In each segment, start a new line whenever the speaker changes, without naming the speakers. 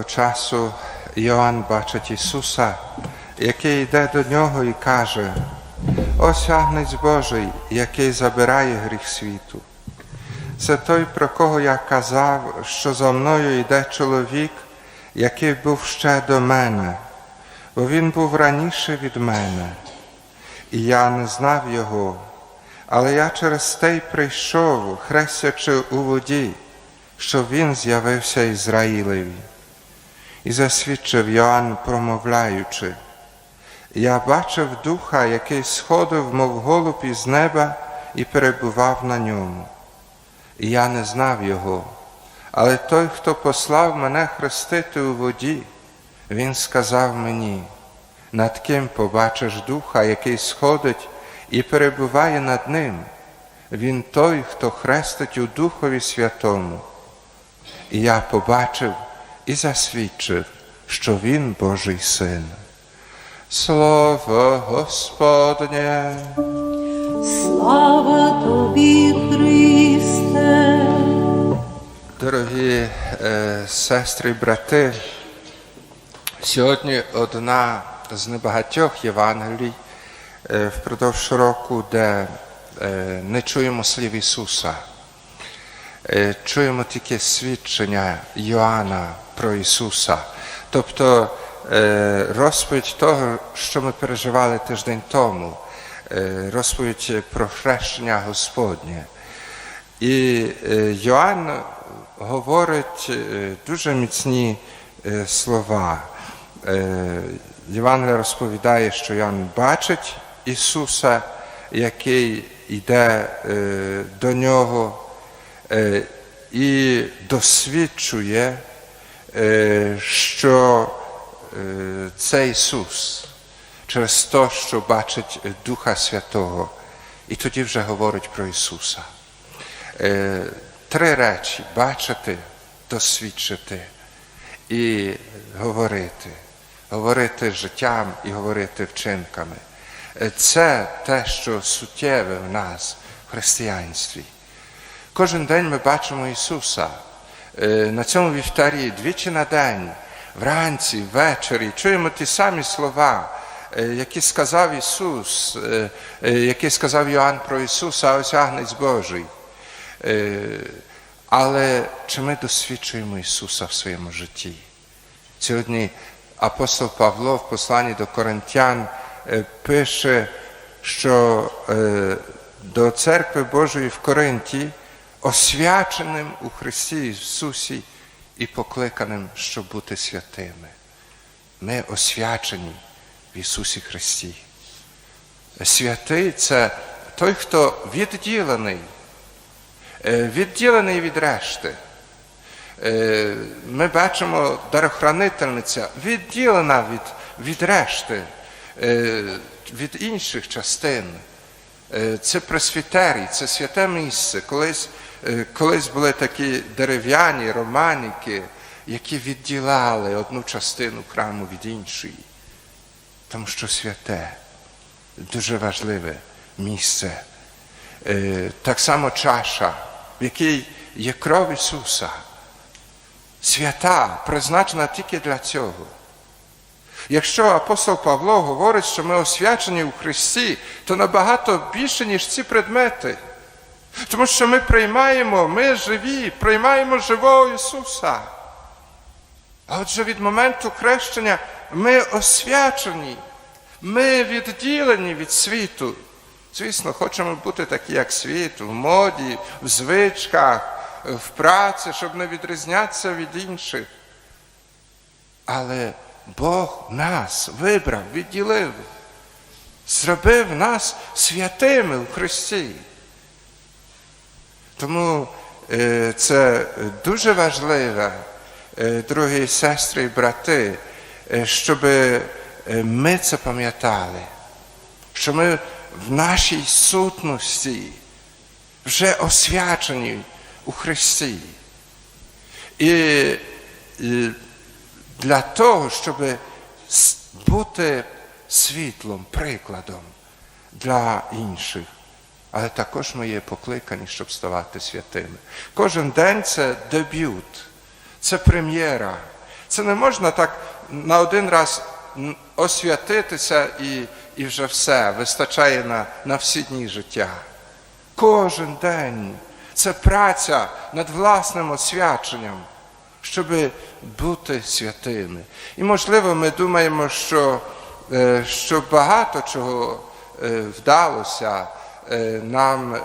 Того часу Йоанн бачить Ісуса, який йде до нього і каже: Ось агнець Божий, який забирає гріх світу. Це той, про кого я казав, що за мною йде чоловік, який був ще до мене, бо він був раніше від мене, і я не знав його, але я через те й прийшов, хрестячи у воді, щоб він з'явився Ізраїлеві. І засвідчив Йоанн, промовляючи, я бачив духа, який сходив, мов голуб із неба, і перебував на ньому. І я не знав його, але той, хто послав мене хрестити у воді, він сказав мені, над ким побачиш духа, який сходить і перебуває над ним. Він той, хто хрестить у Духові Святому. І я побачив і засвідчив, що він Божий син. Слово Господнє.
Слава тобі, Христе,
Дорогі е, сестри і брати, сьогодні одна з небагатьох Євангелій е, впродовж року, де е, не чуємо слів Ісуса, чуємо тільки свідчення Йоанна про Ісуса, тобто розповідь того, що ми переживали тиждень тому, розповідь про хрещення Господнє. І Йоанн говорить дуже міцні слова. Євангелія розповідає, що Йоанн бачить Ісуса, який йде до нього і досвідчує, е, що е, це Ісус через те, що бачить Духа Святого, і тоді вже говорить про Ісуса. Е, Три речі бачити, досвідчити і говорити. Говорити життям і говорити вчинками. Е, Це те, що суттєве в нас в християнстві. Кожен день ми бачимо Ісуса. Е, На цьому вівтарі двічі на день, вранці, ввечері, чуємо ті самі слова, е, які сказав Ісус, е, які сказав Йоанн про Ісуса, ось агнець Божий. Але чи ми досвідчуємо Ісуса в своєму житті? Сьогодні апостол Павло в посланні до Коринтян пише, що до церкви Божої в Коринті освяченим у Христі Ісусі і покликаним, щоб бути святими. Ми освячені в Ісусі Христі. Святий це той, хто відділений, е, відділений від решти. Е, Ми бачимо дарохранительниця відділена від, від решти, е, від інших частин. Це пресвітерій, це святе місце. Колись, колись були такі дерев'яні романіки, які відділяли одну частину храму від іншої. Тому що святе, дуже важливе місце. Е, Так само чаша, в якій є кров Ісуса. Свята, призначена тільки для цього. Якщо апостол Павло говорить, що ми освячені у Христі, то набагато більше, ніж ці предмети. Тому що ми приймаємо, ми живі, приймаємо живого Ісуса. А отже, від моменту хрещення ми освячені, ми відділені від світу. Звісно, хочемо бути такі, як світ, в моді, в звичках, в праці, щоб не відрізнятися від інших. Але Бог нас вибрав, відділив, зробив нас святими в Христі. Тому е, це дуже важливо, е, дорогі сестри і брати, е, щоб ми це пам'ятали, що ми в нашій сутності вже освячені у Христі. І для того, щоб бути світлом, прикладом для інших. Але також ми є покликані, щоб ставати святими. Кожен день це дебют, це прем'єра, Це не можна так на один раз освятитися і, і вже все, вистачає на, на всі дні життя. Кожен день це праця над власним освяченням, щоб бути святими. І, можливо, ми думаємо, що, е, що багато чого е, вдалося нам е,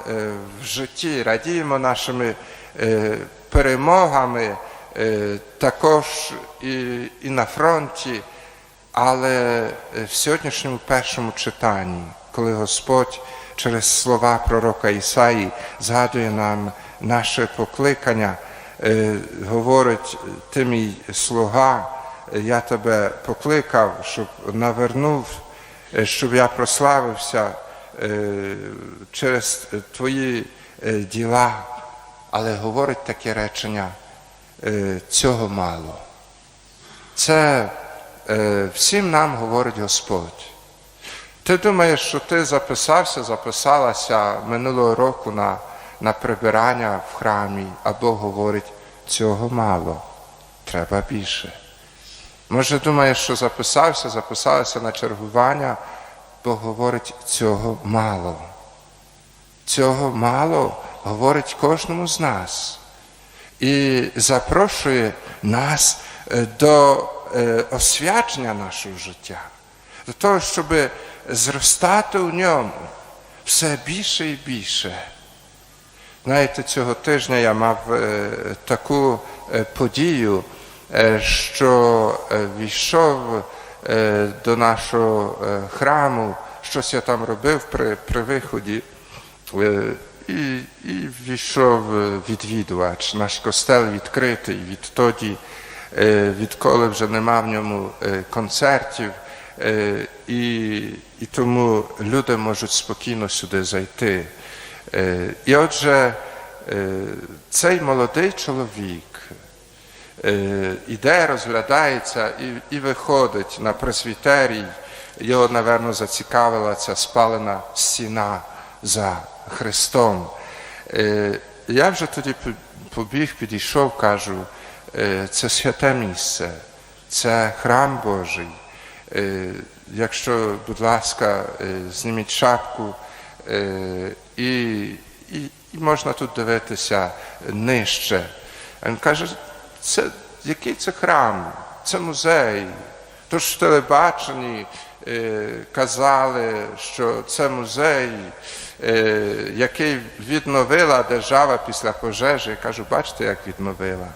в житті, радіємо нашими е, перемогами, е, також і, і на фронті. Але е, в сьогоднішньому першому читанні, коли Господь через слова пророка Ісаї згадує нам наше покликання, е, говорить, ти мій слуга, е, я тебе покликав, щоб навернув, е, щоб я прославився е, через твої е, діла. Але говорить таке речення, е, цього мало. Це е, всім нам говорить Господь. Ти думаєш, що ти записався, записалася минулого року на, на прибирання в храмі, або говорить, цього мало, треба більше. Може, думаєш, що записався, записалася на чергування, бо говорить, цього мало. Цього мало говорить кожному з нас і запрошує нас е, до е, освячення нашого життя, до того, щоб зростати у ньому все більше і більше. Знаєте, цього тижня я мав е, таку подію, що війшов до нашого е, храму, щось я там робив при, при виході. Е, І, і війшов е, відвідувач. Наш костел відкритий відтоді, е, відколи вже нема в ньому е, концертів, е, і, і тому люди можуть спокійно сюди зайти. Е, І отже, е, цей молодий чоловік е, іде, розглядається і, і виходить на пресвітерій. Його, напевно, зацікавила ця спалена стіна за Христом. Е, Я вже тоді побіг, підійшов, кажу, е, це святе місце, це храм Божий. Е, Якщо, будь ласка, е, зніміть шапку, е, і, і, і можна тут дивитися нижче. Він каже, це, який це храм? Це музей. Тож в телебаченні е, казали, що це музей, е, який відновила держава після пожежі. Я кажу, бачите, як відновила.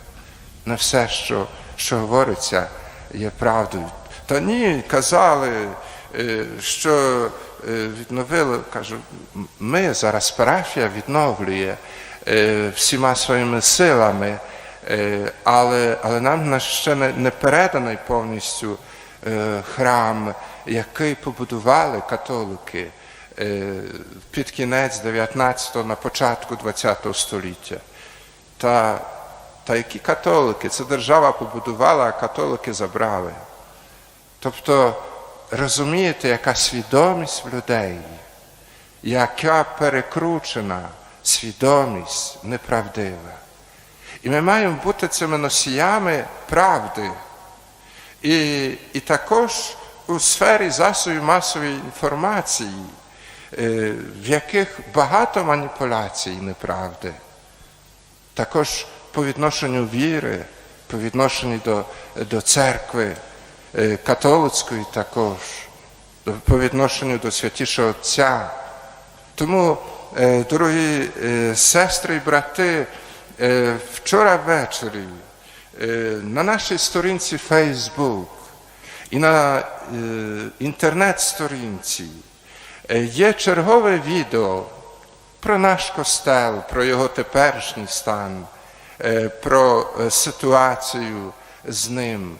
Не все, що, що говориться, є правдою. Та ні, казали, е, що е, відновили. Кажу, ми зараз парафія відновлює е, всіма своїми силами, але, але нам ще не, не переданий повністю е, храм, який побудували католики е, під кінець 19-го, на початку 20-го століття. Та, та які католики? Це держава побудувала, а католики забрали. Тобто, розумієте, яка свідомість в людей, яка перекручена свідомість неправдива. І ми маємо бути цими носіями правди. І, і також у сфері засобів масової інформації, е, в яких багато маніпуляцій неправди. Також по відношенню віри, по відношенню до, до церкви е, католицької також, по відношенню до святішого Отця. Тому, е, дорогі сестри і брати, вчора ввечері на нашій сторінці Facebook і на інтернет-сторінці є чергове відео про наш костел, про його теперішній стан, про ситуацію з ним.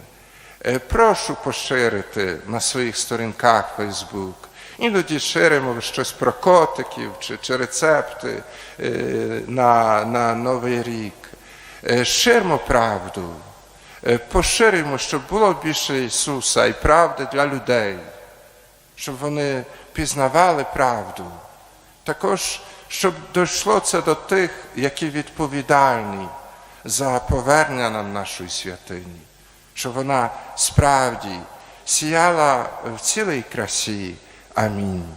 Прошу поширити на своїх сторінках Facebook. Іноді ширимо щось про котиків чи, чи рецепти е, на, на Новий рік. Е, Ширмо правду, Е, поширюємо, щоб було більше Ісуса і правди для людей, щоб вони пізнавали правду. Також, щоб дійшло це до тих, які відповідальні за повернення нам нашої святині, щоб вона справді сіяла в цілій красі. I mean,